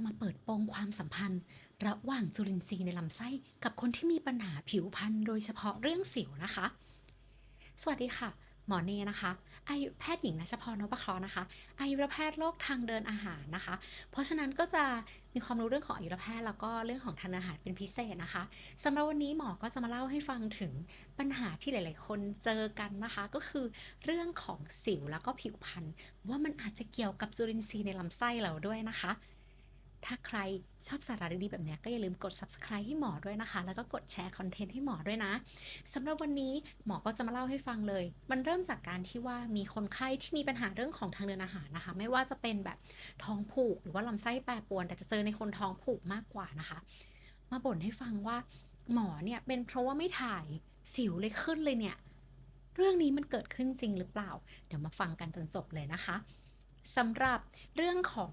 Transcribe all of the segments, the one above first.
จะมาเปิดโปงความสัมพันธ์ ระหว่างจุลินทรีย์ในลำไส้ กับคนที่มีปัญหาผิวพรรณโดยเฉพาะเรื่องสิวนะคะ สวัสดีค่ะ หมอเนนะคะไอแพทย์หญิงนัชพรนพครนะคะอายุรแพทย์โรคทางเดินอาหารนะคะ เพราะฉะนั้นก็จะมีความรู้เรื่องของอายุรแพทย์แล้วก็เรื่องของทางเดินอาหารเป็นพิเศษนะคะสำหรับวันนี้หมอก็จะมาเล่าให้ฟังถึงปัญหาที่หลาย ๆ คนเจอกันนะคะ ก็คือเรื่องของสิวแล้วก็ผิวพรรณว่ามันอาจจะเกี่ยวกับจุลินทรีย์ในลำไส้เราด้วยนะคะ ถ้าใครชอบสาระดีๆแบบนี้ก็อย่าลืมกด subscribe ให้หมอด้วยนะคะ แล้วก็กดแชร์คอนเทนต์ให้หมอด้วยนะสำหรับวันนี้หมอก็จะมาเล่าให้ฟังเลย มันเริ่มจากการที่ว่ามีคนไข้ที่มีปัญหาเรื่องของทางเดินอาหารนะคะ ไม่ว่าจะเป็นแบบท้องผูก หรือว่าลำไส้แปรปรวน แต่จะเจอในคนท้องผูกมากกว่านะคะ มาบ่นให้ฟังว่า หมอเนี่ยเป็นเพราะว่าไม่ถ่ายสิวเลยขึ้นเลยเนี่ย เรื่องนี้มันเกิดขึ้นจริงหรือเปล่า เดี๋ยวมาฟังกันจนจบเลยนะคะสำหรับเรื่องของ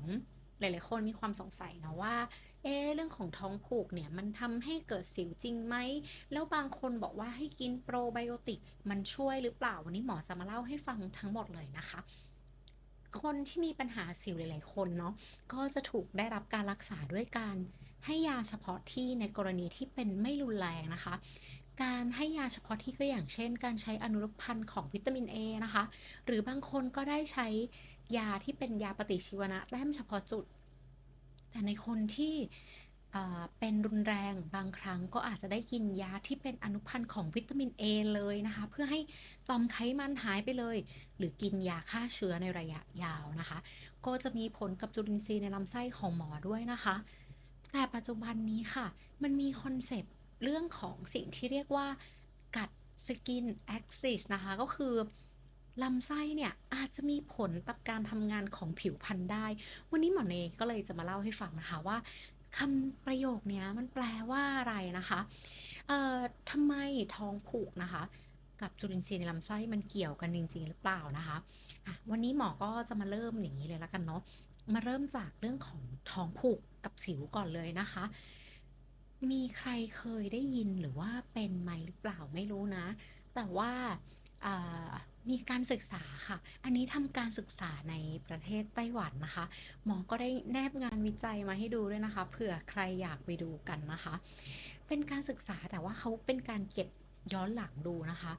หลาย ๆ คนมีความสงสัยนะว่า เอ๊เรื่องของท้องผูกเนี่ยมันทำให้เกิดสิวจริงไหม แล้วบางคนบอกว่าให้กินโปรไบโอติกมันช่วยหรือเปล่า วันนี้หมอจะมาเล่าให้ฟังทั้งหมดเลยนะคะ คนที่มีปัญหาสิวหลาย ๆ คนเนาะก็จะถูกได้รับการรักษาด้วยการให้ยาเฉพาะที่ในกรณีที่เป็นไม่รุนแรงนะคะการให้ยาเฉพาะที่ก็อย่างเช่น การใช้อนุรักษ์พันธ์ของวิตามิน A นะคะ หรือบางคนก็ได้ใช้ ยาที่เป็นยาปฏิชีวนะแต้มเฉพาะจุด แต่ในคนที่เป็นรุนแรงบางครั้งก็อาจจะได้กินยาที่เป็นอนุพันธ์ของวิตามิน A เลยนะคะ เพื่อให้ตอมไขมันหายไปเลย หรือกินยาฆ่าเชื้อในระยะยาวนะคะ ก็จะมีผลกับจุลินทรีย์ในลำไส้ของหมอด้วยนะคะ แต่ปัจจุบันนี้ค่ะ มันมีคอนเซปต์เรื่องของสิ่งที่เรียกว่ากัดสกินแอคซิสนะคะ ก็คือ ลำไส้เนี่ยอาจจะมีผลต่อการทำงานของผิวพรรณได้ วันนี้หมอเนก็เลยจะมาเล่าให้ฟังนะคะว่าคำประโยคนี้มันแปลว่าอะไรนะคะ เอ่อทำไมท้องผูกนะคะ กับจุลินทรีย์ในลำไส้มันเกี่ยวกันจริงๆหรือเปล่านะคะอะวันนี้หมอก็จะมาเริ่มอย่างนี้เลยล้วกันเนาะ มาเริ่มจากเรื่องของท้องผูกกับสิวก่อนเลยนะคะ มีใครเคยได้ยินหรือว่าเป็นไหมหรือเปล่าไม่รู้นะ แต่ว่า มีการศึกษาค่ะ อันนี้ทำการศึกษาในประเทศไต้หวันนะคะ หมอก็ได้แนบงานวิจัยมาให้ดูด้วยนะคะ เผื่อใครอยากไปดูกันนะคะ เป็นการศึกษาแต่ว่าเขาเป็นการเก็บย้อนหลังดูนะคะ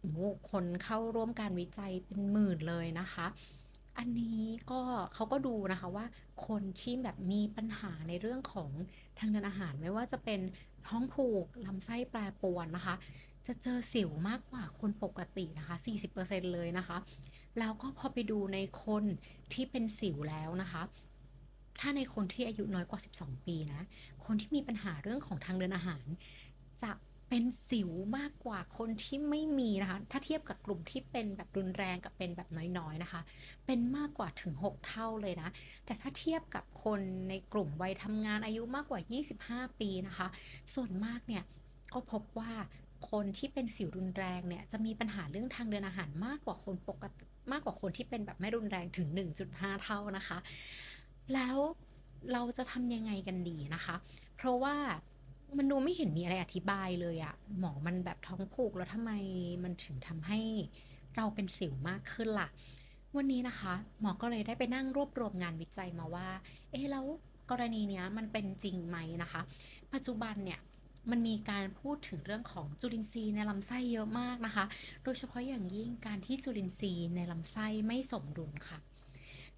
โอ้คนเข้าร่วมการวิจัยเป็นหมื่นเลยนะคะ อันนี้ก็เขาก็ดูนะคะว่าคนที่แบบมีปัญหาในเรื่องของทางเดินอาหารไม่ว่าจะเป็นท้องผูกลำไส้แปรปรวนนะคะ จะเจอสิวมากกว่าคนปกตินะคะ 40%เลยนะคะ แล้วก็พอไปดูในคนที่เป็นสิวแล้วนะคะ ถ้าในคนที่อายุน้อยกว่า 12 ปีนะ คนที่มีปัญหาเรื่องของทางเดินอาหาร จะเป็นสิวมากกว่าคนที่ไม่มีนะคะ ถ้าเทียบกับกลุ่มที่เป็นแบบรุนแรงกับเป็นแบบน้อยๆนะคะ เป็นมากกว่าถึง 6 เท่าเลยนะ แต่ถ้าเทียบกับคนในกลุ่มวัยทำงานอายุมากกว่า 25 ปีนะคะ ส่วนมากเนี่ยก็พบว่า คนที่เป็นสิวรุนแรงเนี่ยจะมีปัญหาเรื่องทางเดินอาหารมากกว่าคนปกติมากกว่าคนที่เป็นแบบไม่รุนแรงถึง 1.5 เท่านะคะ แล้วเราจะทำยังไงกันดีนะคะ เพราะว่ามันดูไม่เห็นมีอะไรอธิบายเลยอะหมอมันแบบท้องผูกแล้วทำไมมันถึงทำให้เราเป็นสิวมากขึ้นล่ะ วันนี้นะคะ หมอก็เลยได้ไปนั่งรวบรวมงานวิจัยมาว่า เอ๊ะแล้วกรณีเนี้ยมันเป็นจริงไหมนะคะ ปัจจุบันเนี่ย มันมีการพูดถึงเรื่องของจุลินทรีย์ในลำไส้เยอะมากนะคะ โดยเฉพาะอย่างยิ่งการที่จุลินทรีย์ในลำไส้ไม่สมดุลค่ะ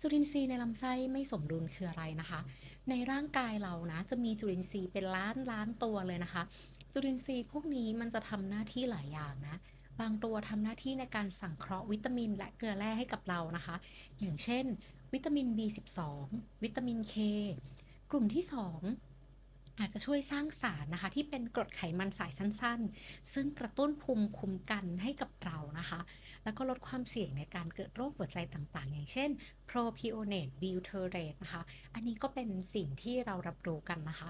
จุลินทรีย์ในลำไส้ไม่สมดุลคืออะไรนะคะ ในร่างกายเรานะจะมีจุลินทรีย์เป็นล้านล้านตัวเลยนะคะ จุลินทรีย์พวกนี้มันจะทำหน้าที่หลายอย่างนะบางตัวทำหน้าที่ในการสังเคราะห์วิตามินและเกลือแร่ให้กับเรานะคะ อย่างเช่น วิตามิน B12 วิตามิน K กลุ่มที่ 2 อาจจะช่วยสร้างสารนะคะ ที่เป็นกรดไขมันสายสั้นๆ ซึ่งกระตุ้นภูมิคุ้มกันให้กับเรานะคะ แล้วก็ลดความเสี่ยงในการเกิดโรคหัวใจต่างๆ อย่างเช่น propionate butyrate นะคะ อันนี้ก็เป็นสิ่งที่เรารับรู้กันนะคะ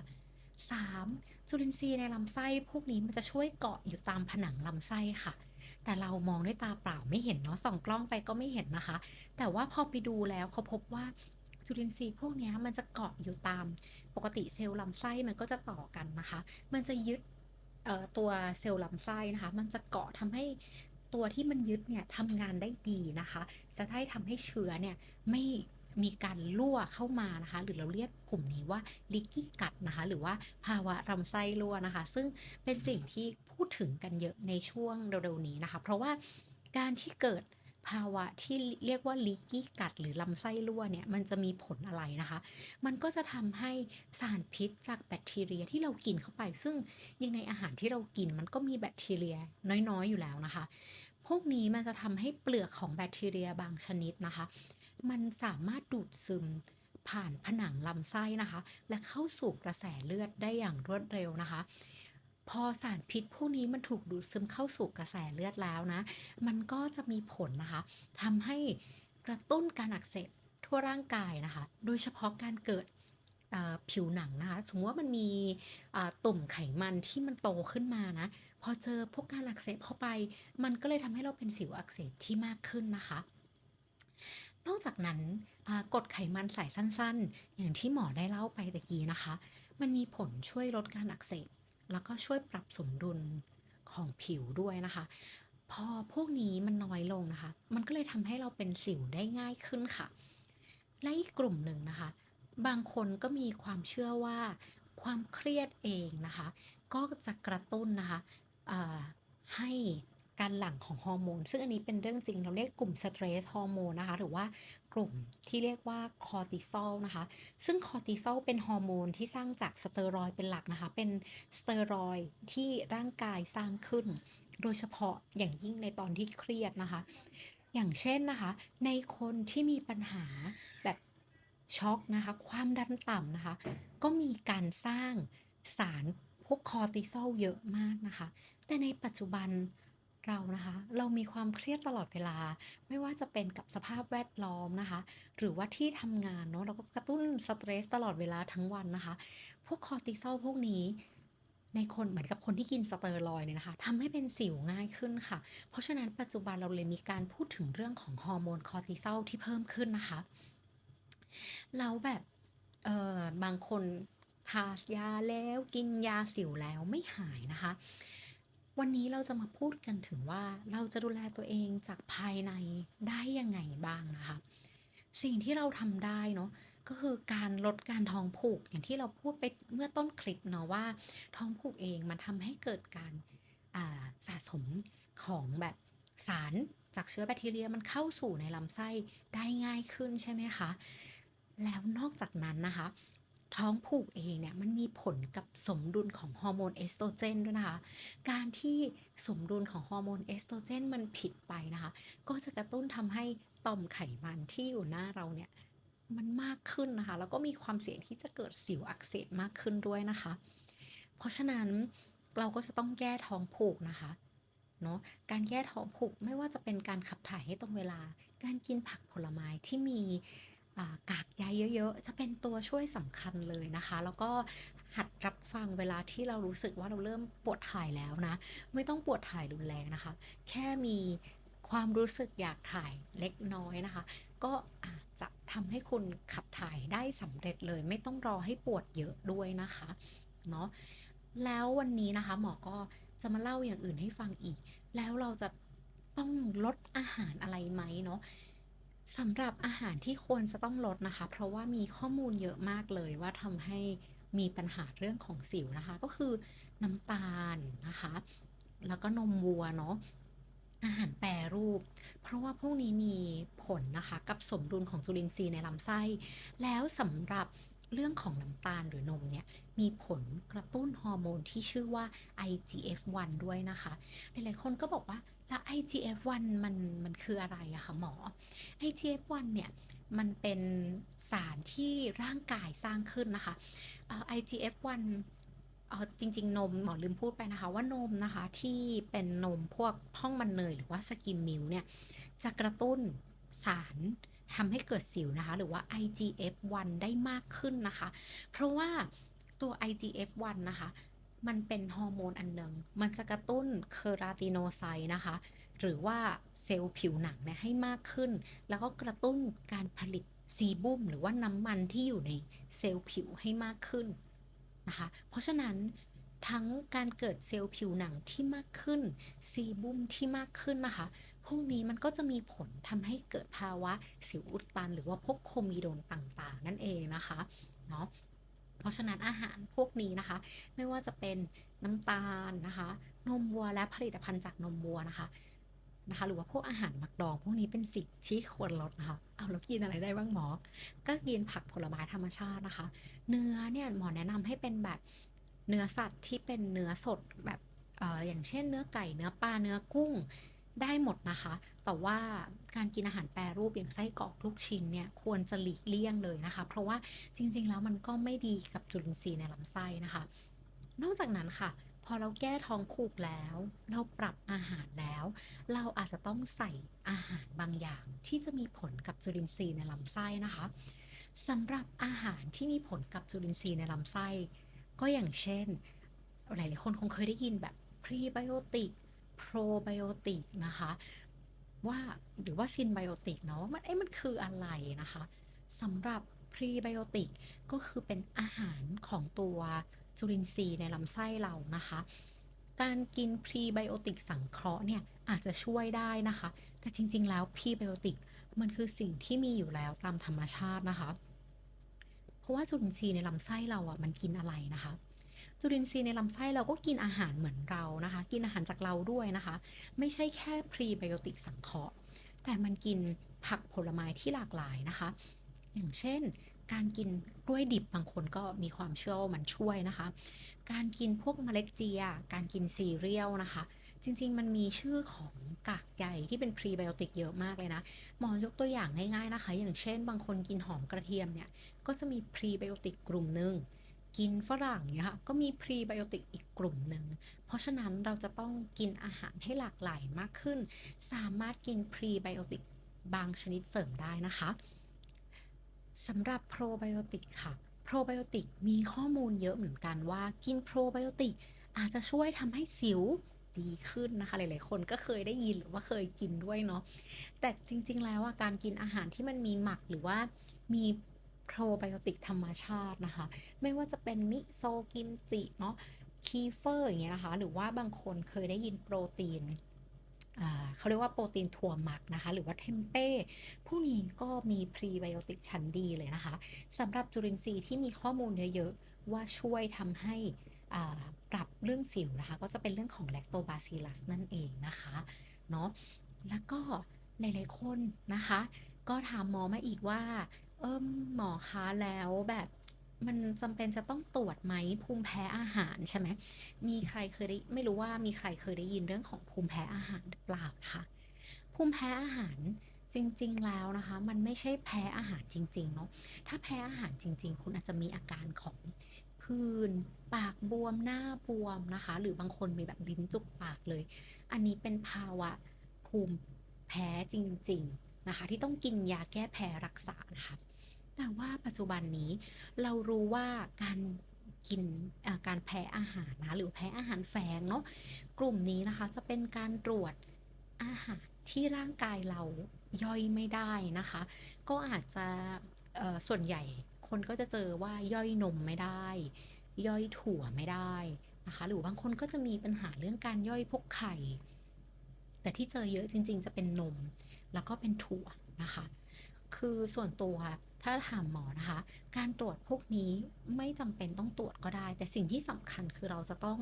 3. จุลินทรีย์ในลำไส้พวกนี้มันจะช่วยเกาะอยู่ตามผนังลำไส้ค่ะ แต่เรามองด้วยตาเปล่าไม่เห็นเนาะส่องกล้องไปก็ไม่เห็นนะคะ แต่ว่าพอไปดูแล้วเขาพบว่า จุลินทรีย์พวกนี้มันจะเกาะอยู่ตามปกติเซลล์ลำไส้มันก็จะต่อกันนะคะ มันจะยึดตัวเซลล์ลำไส้นะคะ มันจะเกาะทำให้ตัวที่มันยึดเนี่ยทำงานได้ดีนะคะ จะได้ทำให้เชื้อเนี่ยไม่มีการรั่วเข้ามานะคะ หรือเราเรียกกลุ่มนี้ว่า leaky gut นะคะ หรือว่าภาวะลำไส้รั่วนะคะ ซึ่งเป็นสิ่งที่พูดถึงกันเยอะในช่วงเร็วๆนี้นะคะ เพราะว่าการที่เกิด ภาวะที่เรียกว่า leaky gut หรือลำไส้รั่วเนี่ยมันจะมีผลอะไรนะคะ มันก็จะทำให้สารพิษจากแบคทีเรียที่เรากินเข้าไป ซึ่งยังไงอาหารที่เรากินมันก็มีแบคทีเรียน้อยๆอยู่แล้วนะคะ พวกนี้มันจะทำให้เปลือกของแบคทีเรียบางชนิดนะคะ มันสามารถดูดซึมผ่านผนังลำไส้นะคะ และเข้าสู่กระแสเลือดได้อย่างรวดเร็วนะคะ พอสารพิษพวกนี้มันถูกดูดซึมเข้าสู่กระแสเลือดแล้วนะ มันก็จะมีผลนะคะทำให้กระตุ้นการอักเสบทั่วร่างกายนะคะ โดยเฉพาะการเกิดผิวหนังนะคะ สมมติว่ามันมีตุ่มไขมันที่มันโตขึ้นมานะ พอเจอพวกการอักเสบเข้าไป มันก็เลยทำให้เราเป็นสิวอักเสบที่มากขึ้นนะคะ นอกจากนั้นกดไขมันสายสั้นๆ อย่างที่หมอได้เล่าไปตะกี้นะคะ มันมีผลช่วยลดการอักเสบ แล้วก็ช่วยปรับสมดุลของผิวด้วยนะคะ พอพวกนี้มันน้อยลงนะคะ มันก็เลยทำให้เราเป็นสิวได้ง่ายขึ้นค่ะ และอีกกลุ่มหนึ่งนะคะ บางคนก็มีความเชื่อว่าความเครียดเองนะคะ ก็จะกระตุ้นนะคะให้ การหลั่งของฮอร์โมน ซึ่งอันนี้เป็นเรื่องจริง เราเรียกกลุ่มสเตรสฮอร์โมนนะคะ หรือว่ากลุ่มที่เรียกว่าคอร์ติซอลนะคะ ซึ่งคอร์ติซอลเป็นฮอร์โมนที่สร้างจากสเตียรอยด์เป็นหลักนะคะ เป็นสเตียรอยด์ที่ร่างกายสร้างขึ้น โดยเฉพาะอย่างยิ่งในตอนที่เครียดนะคะ อย่างเช่นนะคะ ในคนที่มีปัญหาแบบช็อกนะคะ ความดันต่ำนะคะ ก็มีการสร้างสารพวกคอร์ติซอลเยอะมากนะคะ แต่ในปัจจุบัน เรานะคะ เรามีความเครียดตลอดเวลา ไม่ว่าจะเป็นกับสภาพแวดล้อมนะคะ หรือว่าที่ทำงานเนาะเราก็กระตุ้นสเตรสตลอดเวลาทั้งวันนะคะ พวกคอร์ติซอลพวกนี้ในคนเหมือนกับคนที่กินสเตียรอยเนี่ยนะคะทำให้เป็นสิวง่ายขึ้นค่ะ เพราะฉะนั้นปัจจุบันเราเลยมีการพูดถึงเรื่องของฮอร์โมนคอร์ติซอลที่เพิ่มขึ้นนะคะแล้วแบบเอ่อบางคนทายาแล้วกินยาสิวแล้วไม่หายนะคะ วันนี้เราจะมาพูดกันถึงว่าเราจะดูแลตัวเองจากภายในได้ยังไงบ้างนะคะ สิ่งที่เราทำได้เนาะก็คือการลดการท้องผูกอย่างที่เราพูดไปเมื่อต้นคลิปเนาะว่า ท้องผูกเองมันทำให้เกิดการาสะสมของแบบสารจากเชื้อแบคทีเรียมันเข้าสู่ในลำไส้ได้ง่ายขึ้นใช่ไหมคะ แล้วนอกจากนั้นนะคะ ท้องผูกเองเนี่ยมันมีผลกับสมดุลของฮอร์โมนเอสโตรเจนด้วยนะคะ การที่สมดุลของฮอร์โมนเอสโตรเจนมันผิดไปนะคะ ก็จะกระตุ้นทำให้ต่อมไขมันที่อยู่หน้าเราเนี่ยมันมากขึ้นนะคะ แล้วก็มีความเสี่ยงที่จะเกิดสิวอักเสบมากขึ้นด้วยนะคะ เพราะฉะนั้นเราก็จะต้องแก้ท้องผูกนะคะเนาะการแก้ท้องผูกไม่ว่าจะเป็นการขับถ่ายให้ตรงเวลา การกินผักผลไม้ที่มี กากใยเยอะๆ จะเป็นตัวช่วยสำคัญเลยนะคะ แล้วก็หัดรับฟังเวลาที่เรารู้สึกว่าเราเริ่มปวดถ่ายแล้วนะ ไม่ต้องปวดถ่ายรุนแรงนะคะ แค่มีความรู้สึกอยากถ่ายเล็กน้อยนะคะ ก็อาจจะทำให้คุณขับถ่ายได้สำเร็จเลย ไม่ต้องรอให้ปวดเยอะด้วยนะคะเนาะแล้ววันนี้นะคะหมอก็จะมาเล่าอย่างอื่นให้ฟังอีก แล้วเราจะต้องลดอาหารอะไรไหมเนาะ สำหรับอาหารที่ควรจะต้องลดนะคะ เพราะว่ามีข้อมูลเยอะมากเลยว่าทำให้มีปัญหาเรื่องของสิวนะคะ ก็คือน้ำตาลนะคะ แล้วก็นมวัวเนาะอาหารแปรรูป เพราะว่าพวกนี้มีผลนะคะ กับสมดุลของจุลินทรีย์ในลำไส้ แล้วสำหรับเรื่องของน้ำตาลหรือนมเนี่ยมีผลกระตุ้นฮอร์โมนที่ชื่อว่า IGF-1 ด้วยนะคะ หลายๆคนก็บอกว่า แล้ว IGF-1 มันมันคืออะไรอะคะหมอ IGF-1 เนี่ยมันเป็นสารที่ร่างกายสร้างขึ้นนะคะเอ่อ IGF-1 เอ่อจริง ๆ นมหมอลืมพูดไปนะคะว่านมนะคะที่เป็นนมพวกพ่องมันเนยหรือว่าสกิมมิลค์เนี่ยจะกระตุ้นสารทำให้เกิดสิวนะคะ หรือว่า IGF-1 ได้มากขึ้นนะคะ เพราะว่าตัว IGF-1 นะคะ มันเป็นฮอร์โมนอันหนึ่งมันจะกระตุ้นเคราติโนไซต์นะคะ หรือว่าเซลล์ผิวหนังเนี่ยให้มากขึ้น แล้วก็กระตุ้นการผลิตซีบุมหรือว่าน้ำมันที่อยู่ในเซลล์ผิวให้มากขึ้นนะคะ เพราะฉะนั้นทั้งการเกิดเซลล์ผิวหนังที่มากขึ้น ซีบุมที่มากขึ้นนะคะ พวกนี้มันก็จะมีผลทำให้เกิดภาวะสิวอุดตัน หรือว่าพวกโคมีโดนต่างๆ นั่นเองนะคะเนาะ เพราะฉะนั้นอาหารพวกนี้นะคะ ไม่ว่าจะเป็นน้ำตาลนะคะ นมวัวและผลิตภัณฑ์จากนมวัวนะคะนะคะหรือว่าพวกอาหารหมักดองพวกนี้เป็นสิ่งที่ควรลดนะคะเอาแล้วกินอะไรได้บ้างหมอ ก็กินผักผลไม้ธรรมชาตินะคะ เนื้อเนี่ยหมอแนะนำให้เป็นแบบเนื้อสัตว์ที่เป็นเนื้อสดแบบอออย่างเช่นเนื้อไก่เนื้อปลาเนื้อกุ้ง ได้หมดนะคะ แต่ว่าการกินอาหารแปรรูปอย่างไส้กรอกลูกชิ้นเนี่ยควรจะหลีกเลี่ยงเลยนะคะ เพราะว่าจริง ๆ แล้วมันก็ไม่ดีกับจุลินทรีย์ในลำไส้นะคะ นอกจากนั้นค่ะ พอเราแก้ท้องผูกแล้ว เราปรับอาหารแล้ว เราอาจจะต้องใส่อาหารบางอย่าง ที่จะมีผลกับจุลินทรีย์ในลำไส้นะคะสำหรับอาหารที่มีผลกับจุลินทรีย์ในลำไส้ ก็อย่างเช่น หลายๆคนคงเคยได้ยินแบบพรีไบโอติก โปรไบโอติกนะคะ ว่าหรือว่าซินไบโอติกเนาะมันเอ๊ะมันคืออะไรนะคะสำหรับพรีไบโอติกก็คือเป็นอาหารของตัวจุลินทรีย์ในลำไส้เรานะคะ การกินพรีไบโอติกสังเคราะห์เนี่ยอาจจะช่วยได้นะคะ แต่จริง ๆ แล้วพรีไบโอติกมันคือสิ่งที่มีอยู่แล้วตามธรรมชาตินะคะ เพราะว่าจุลินทรีย์ในลำไส้เราอะมันกินอะไรนะคะ จุลินทรีย์ในลำไส้เราก็กินอาหารเหมือนเรานะคะ กินอาหารจากเราด้วยนะคะ ไม่ใช่แค่พรีไบโอติกสังเคราะห์แต่มันกินผักผลไม้ที่หลากหลายนะคะ อย่างเช่น การกินกล้วยดิบบางคนก็มีความเชื่อว่ามันช่วยนะคะ การกินพวกเมล็ดเจีย การกินซีเรียลนะคะ จริงๆ มันมีชื่อของกากใยที่เป็นพรีไบโอติกเยอะมากเลยนะ หมอยกตัวอย่างง่ายๆนะคะ อย่างเช่น บางคนกินหอมกระเทียมเนี่ย ก็จะมีพรีไบโอติกกลุ่มหนึ่ง กินฝรั่งเนี่ยค่ะก็มีพรีไบโอติกอีกกลุ่มหนึ่ง เพราะฉะนั้นเราจะต้องกินอาหารให้หลากหลายมากขึ้น สามารถกินพรีไบโอติกบางชนิดเสริมได้นะคะสำหรับโปรไบโอติกค่ะ โปรไบโอติกมีข้อมูลเยอะเหมือนกันว่ากินโปรไบโอติกอาจจะช่วยทำให้สิวดีขึ้นนะคะ หลาย ๆ คนก็เคยได้ยินหรือว่าเคยกินด้วยเนาะแต่จริง ๆ แล้วอะการกินอาหารที่มันมีหมักหรือว่ามี โปรไบโอติกธรรมชาตินะคะ ไม่ว่าจะเป็นมิโซกิมจิเนาะคีเฟอร์อย่างเงี้ยนะคะ หรือว่าบางคนเคยได้ยินโปรตีนเขาเรียกว่าโปรตีนถั่วหมักนะคะ หรือว่าเทมเป้พวกนี้ก็มีพรีไบโอติกชั้นดีเลยนะคะสำหรับจุลินทรีย์ที่มีข้อมูลเยอะๆ ว่าช่วยทำให้ปรับเรื่องสิวนะคะ ก็จะเป็นเรื่องของแลคโตบาซิลัสนั่นเองนะคะเนาะแล้วก็หลายๆคนนะคะ ก็ถามหมอมาอีกว่าเออหมอคะแล้วแบบมันจำเป็นจะต้องตรวจไหมภูมิแพ้อาหารใช่ไหมมีใครเคยได้ไม่รู้ว่ามีใครเคยได้ยินเรื่องของภูมิแพ้อาหารหรือเปล่านะคะภูมิแพ้อาหารจริง ๆ แล้วนะคะ มันไม่ใช่แพ้อาหารจริง ๆ เนาะถ้าแพ้อาหารจริง ๆ คุณอาจจะมีอาการของผื่นปากบวมหน้าบวมนะคะ หรือบางคนมีแบบลิ้นจุกปากเลย อันนี้เป็นภาวะภูมิแพ้จริง ๆ นะคะที่ต้องกินยาแก้แพ้รักษานะคะแต่ว่าปัจจุบันนี้เรารู้ว่าการกินการแพ้อาหารนะหรือแพ้อาหารแฝงเนาะกลุ่มนี้นะคะจะเป็นการตรวจอาหารที่ร่างกายเราย่อยไม่ได้นะคะ ก็อาจจะส่วนใหญ่คนก็จะเจอว่าย่อยนมไม่ได้ ย่อยถั่วไม่ได้นะคะหรือบางคนก็จะมีปัญหาเรื่องการย่อยพวกไข่ แต่ที่เจอเยอะจริง ๆ จะเป็นนม แล้วก็เป็นถั่วนะคะ คือส่วนตัวถ้าถามหมอนะคะ การตรวจพวกนี้ไม่จำเป็นต้องตรวจก็ได้ แต่สิ่งที่สำคัญคือเราจะต้อง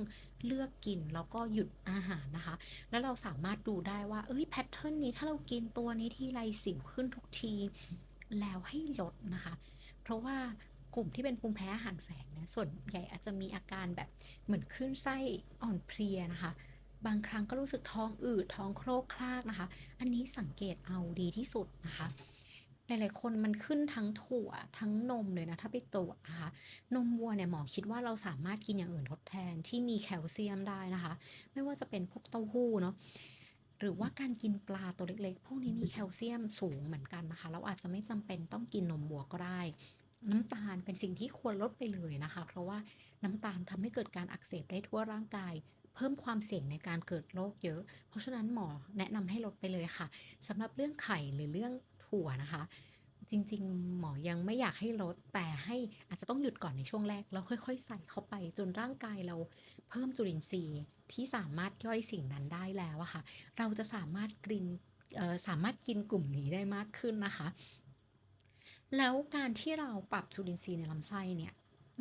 เลือกกินแล้วก็หยุดอาหารนะคะ แล้วเราสามารถดูได้ว่าเอ้ยแพทเทิร์นนี้ถ้าเรากินตัวนี้ที่ไรสิวขึ้นทุกทีแล้วให้ลดนะคะ เพราะว่ากลุ่มที่เป็นภูมิแพ้อาหารแฝงเนี่ยส่วนใหญ่อาจจะมีอาการแบบเหมือนคลื่นไส้อ่อนเพลียนะคะ บางครั้งก็รู้สึกท้องอืดท้องโครกคลากนะคะ อันนี้สังเกตเอาดีที่สุดนะคะหลายๆคนมันขึ้นทั้งถั่วทั้งนมเลยนะถ้าไปตรวจนะคะนมวัวเนี่ยหมอคิดว่าเราสามารถกินอย่างอื่นทดแทนที่มีแคลเซียมได้นะคะ ไม่ว่าจะเป็นพวกเต้าหู้เนาะหรือว่าการกินปลาตัวเล็กๆ พวกนี้มีแคลเซียมสูงเหมือนกันนะคะ เราอาจจะไม่จำเป็นต้องกินนมวัวก็ได้ น้ำตาลเป็นสิ่งที่ควรลดไปเลยนะคะ เพราะว่าน้ำตาลทำให้เกิดการอักเสบได้ทั่วร่างกาย เพิ่มความเสี่ยงในการเกิดโรคเยอะ เพราะฉะนั้นหมอแนะนำให้ลดไปเลยค่ะสำหรับเรื่องไข่หรือเรื่องถั่วนะคะ จริงๆ หมอยังไม่อยากให้ลดแต่ให้อาจจะต้องหยุดก่อนในช่วงแรก แล้วค่อยๆ ใส่เข้าไปจนร่างกายเราเพิ่มจุลินทรีย์ที่สามารถย่อยสิ่งนั้นได้แล้วอะค่ะ เราจะสามารถกินสามารถกินกลุ่มนี้ได้มากขึ้นนะคะ แล้วการที่เราปรับจุลินทรีย์ในลำไส้เนี่ย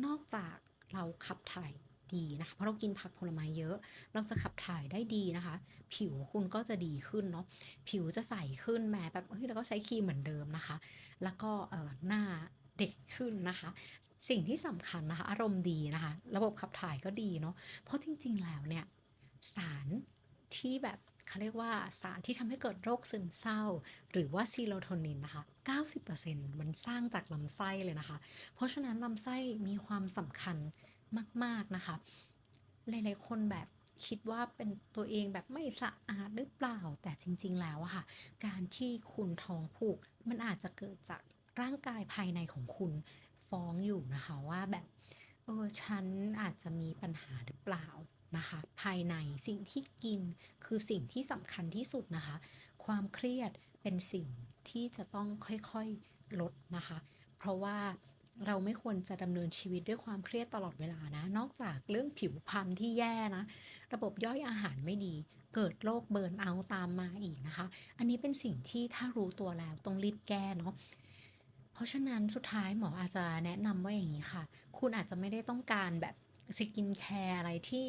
นอกจากเราขับถ่าย ดีนะคะเพราะเรากินผักผลไม้เยอะ เราจะขับถ่ายได้ดีนะคะ ผิวคุณก็จะดีขึ้นเนาะผิวจะใสขึ้นแม้แบบเฮ้ยเราก็ใช้ครีมเหมือนเดิมนะคะ แล้วก็เอ่อหน้าเด็กขึ้นนะคะ สิ่งที่สำคัญนะคะอารมณ์ดีนะคะ ระบบขับถ่ายก็ดีเนาะเพราะจริง ๆ แล้วเนี่ยสารที่แบบเขาเรียกว่าสารที่ทำให้เกิดโรคซึมเศร้า หรือว่า Serotonin นะคะ 90%มันสร้างจากลำไส้เลยนะคะ เพราะฉะนั้นลำไส้มีความสำคัญ มาก ๆ นะคะ หลาย ๆ คนแบบคิดว่าเป็นตัวเองแบบไม่สะอาดหรือเปล่า แต่จริง ๆ แล้วอะค่ะ การที่คุณท้องผูก มันอาจจะเกิดจากร่างกายภายในของคุณฟ้องอยู่นะคะว่าแบบเออฉันอาจจะมีปัญหาหรือเปล่านะคะ ภายในสิ่งที่กินคือสิ่งที่สำคัญที่สุดนะคะ ความเครียดเป็นสิ่งที่จะต้องค่อยๆลดนะคะ เพราะว่า เราไม่ควรจะดำเนินชีวิตด้วยความเครียดตลอดเวลานะ นอกจากเรื่องผิวพรรณที่แย่นะ ระบบย่อยอาหารไม่ดี เกิดโรคเบิร์นเอาตามมาอีกนะคะ อันนี้เป็นสิ่งที่ถ้ารู้ตัวแล้วต้องรีบแก้เนาะเพราะฉะนั้นสุดท้ายหมออาจจะแนะนำว่าอย่างงี้ค่ะ คุณอาจจะไม่ได้ต้องการแบบ skincare อะไรที่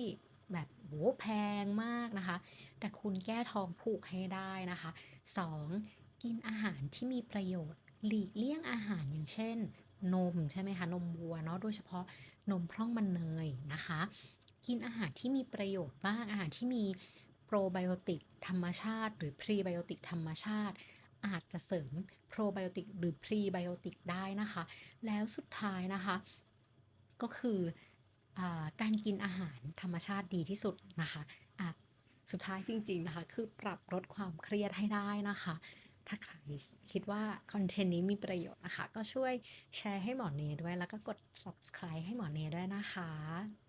แบบโอ้โฮแพงมากนะคะ แต่คุณแก้ท้องผูกให้ได้นะคะ 2 กินอาหารที่มีประโยชน์ หลีกเลี่ยงอาหารอย่างเช่น นมใช่ไหมคะนมวัวเนาะโดยเฉพาะนมพร่องมันเนยนะคะ กินอาหารที่มีประโยชน์บ้างอาหารที่มี Probiotic ธรรมชาติ หรือ Prebiotic ธรรมชาติ อาจจะเสริม Probiotic หรือ Prebiotic ได้นะคะ แล้วสุดท้ายนะคะ ก็คืออการกินอาหารธรรมชาติดีที่สุดนะคะอ่าสุดท้ายจริง ๆนะคะ คือปรับลดความเครียดให้ได้นะคะ ถ้าใครคิดว่าคอนเทนต์นี้มีประโยชน์นะคะ ก็ช่วยแชร์ให้หมอเนด้วย แล้วก็กด Subscribe ให้หมอเนด้วยนะคะ